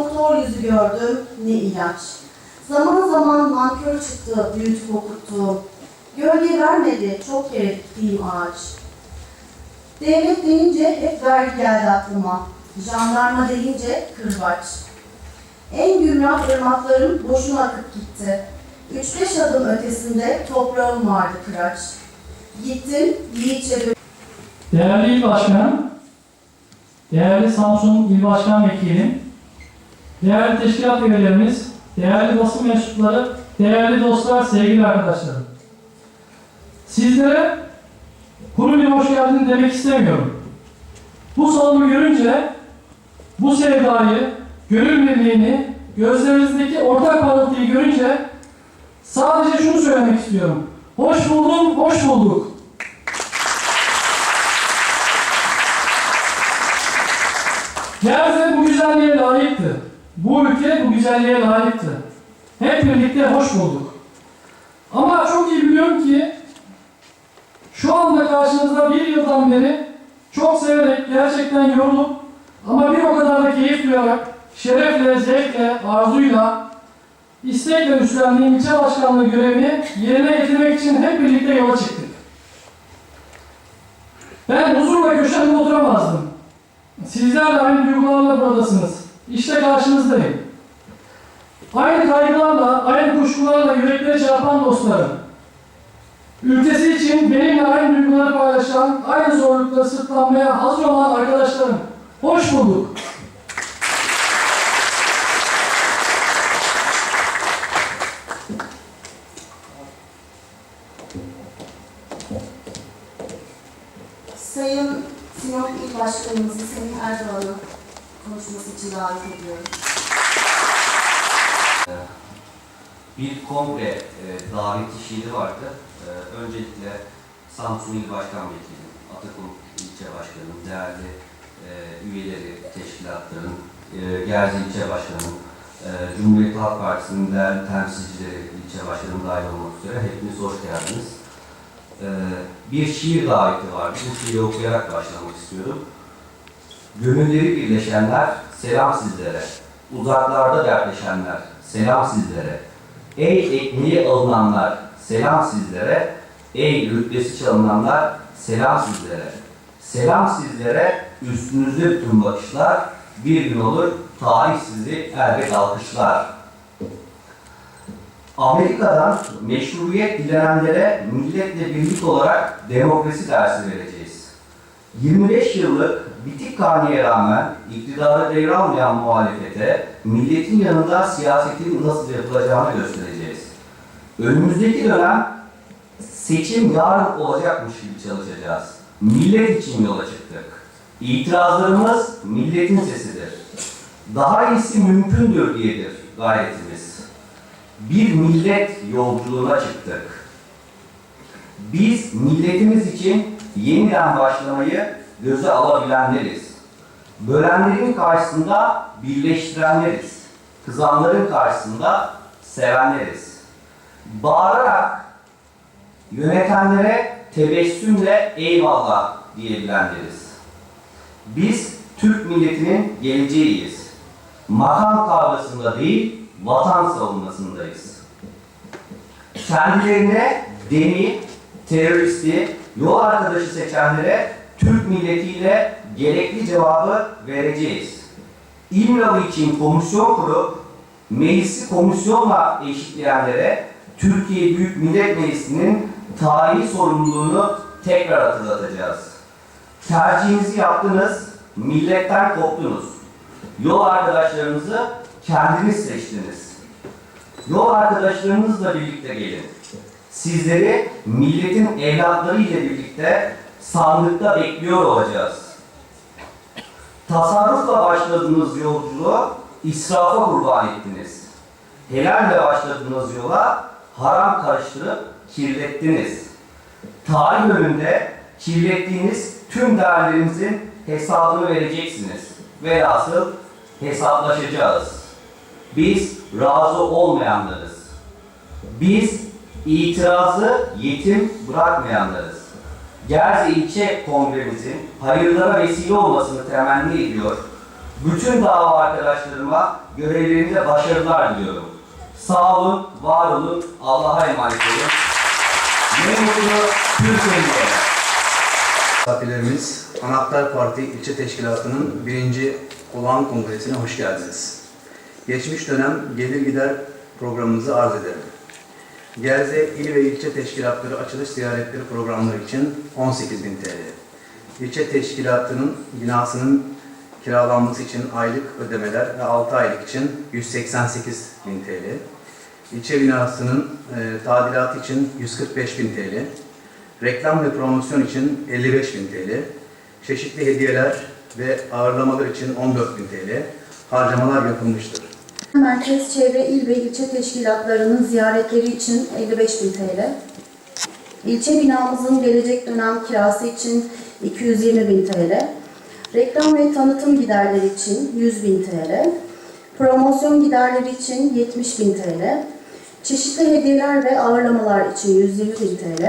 doktor yüzü gördüm, ne ilaç. Zaman zaman nankör çıktı, büyütüp okuttuğum. Gölge vermedi, çok kere ağaç. Devlet deyince hep vergi geldi aklıma. Jandarma deyince kırbaç. En gümrah ırmaklarım boşuna akıp gitti. Üç beş adım ötesinde toprağım vardı kıraç. Gittim, yiğitçe dö- Değerli İl Başkanım, değerli Samsun İl Başkan Vekilim, değerli teşkilat üyelerimiz, değerli basın mensupları, değerli dostlar, sevgili arkadaşlarım. Sizlere kuru hoş geldin demek istemiyorum. Bu salonu görünce bu sevdayı, gönül birliğini, gözlerinizdeki ortak parıltıyı görünce sadece şunu söylemek istiyorum. Hoş buldum, hoş bulduk. Gerze bu güzelliğe layıktı. Bu ülke bu güzelliğe layıktı. Hep birlikte hoş bulduk. Ama çok iyi biliyorum ki şu anda karşınızda bir yıldan beri çok severek, gerçekten yorulup ama bir o kadar da keyif duyarak, şerefle, zevkle, arzuyla, istekle üstlendiğim ilçe başkanlığı görevini yerine getirmek için hep birlikte yola çıktık. Ben huzurla köşemde oturamazdım. Sizler de aynı duygularla buradasınız. İşte karşınızdayım. Aynı kaygılarla, aynı kuşkularla yüreklere çarpan dostlarım. Ülkesi için benimle aynı duyguları paylaşan, aynı zorlukla sırtlanmaya hazır olan arkadaşlarım. Hoş bulduk. Sayın Sinop İl Başkanımızı Sayın Erdoğan'ı konuşması için davet ediyorum. bir kongre e, daveti şiiri vardı. E, öncelikle Samsun İl Başkan Vekilim, Atakum İlçe Başkanım, değerli e, üyeleri, teşkilatların, e, Gerzi İlçe Başkanım, e, Cumhuriyet Halk Partisi'nin değerli temsilcileri, ilçe başkanım dahil olmak üzere hepiniz hoş geldiniz. E, bir şiir daveti vardı. Bu şiiri okuyarak başlamak istiyorum. Gönülleri birleşenler, selam sizlere. Uzaklarda dertleşenler, selam sizlere. Ey ekmeği alınanlar, selam sizlere. Ey rütbesi çalınanlar, selam sizlere. Selam sizlere, üstünüzde bütün bakışlar. Bir gün olur, tarih sizi elbet alkışlar. Amerika'dan meşruiyet dilenenlere milletle birlik olarak demokrasi dersi vereceğiz. 25 yıllık bitik karneye rağmen iktidarı devralmayan muhalefete milletin yanında siyasetin nasıl yapılacağını göstereceğiz. Önümüzdeki dönem seçim yarın olacakmış gibi çalışacağız. Millet için yola çıktık. İtirazlarımız milletin sesidir. Daha iyisi mümkündür diyedir gayretimiz. Bir millet yolculuğuna çıktık. Biz milletimiz için yeniden başlamayı göze alabilenleriz. Bölenlerin karşısında birleştirenleriz. Kızanların karşısında sevenleriz. Bağırarak yönetenlere tebessümle eyvallah diyebilenleriz. Biz Türk milletinin geleceğiyiz. Makam kavgasında değil, vatan savunmasındayız kendilerine deni, teröristi, yol arkadaşı seçenlere Türk milletiyle gerekli cevabı vereceğiz. İmralı için komisyon kurup meclisi komisyonla eşitleyenlere Türkiye Büyük Millet Meclisi'nin tarihi sorumluluğunu tekrar hatırlatacağız. Tercihinizi yaptınız, milletten koptunuz. Yol arkadaşlarınızı kendiniz seçtiniz. Yol arkadaşlarınızla birlikte gelin. Sizleri milletin evlatları ile birlikte sandıkta bekliyor olacağız. Tasarrufla başladığınız yolculuğu israfa kurban ettiniz. Helalle başladığınız yola haram karıştırıp kirlettiniz. Tarih önünde kirlettiğiniz tüm değerlerinizin hesabını vereceksiniz. Velhasıl hesaplaşacağız. Biz razı olmayanlarız. Biz itirazı yetim bırakmayanlarız. Gerzi ilçe kongremizin hayırlara vesile olmasını temenni ediyor. Bütün dava arkadaşlarıma görevlerinde başarılar diliyorum. Sağ olun, var olun, Allah'a emanet olun. Ne mutlu Türkiye'ye. Misafirlerimiz, Anahtar Parti İlçe Teşkilatı'nın birinci olağan kongresine hoş geldiniz. Geçmiş dönem gelir gider programımızı arz ederim. Gerze İl ve İlçe Teşkilatları açılış ziyaretleri programları için 18.000 TL. İlçe Teşkilatı'nın binasının kiralanması için aylık ödemeler ve 6 aylık için 188.000 TL. İlçe binasının e, tadilatı için 145.000 TL. Reklam ve promosyon için 55.000 TL, çeşitli hediyeler ve ağırlamalar için 14.000 TL harcamalar yapılmıştır. Merkez Çevre İl ve ilçe teşkilatlarının ziyaretleri için 55.000 TL. İlçe binamızın gelecek dönem kirası için 220.000 TL. Reklam ve tanıtım giderleri için 100.000 TL. Promosyon giderleri için 70.000 TL. Çeşitli hediyeler ve ağırlamalar için 120.000 TL.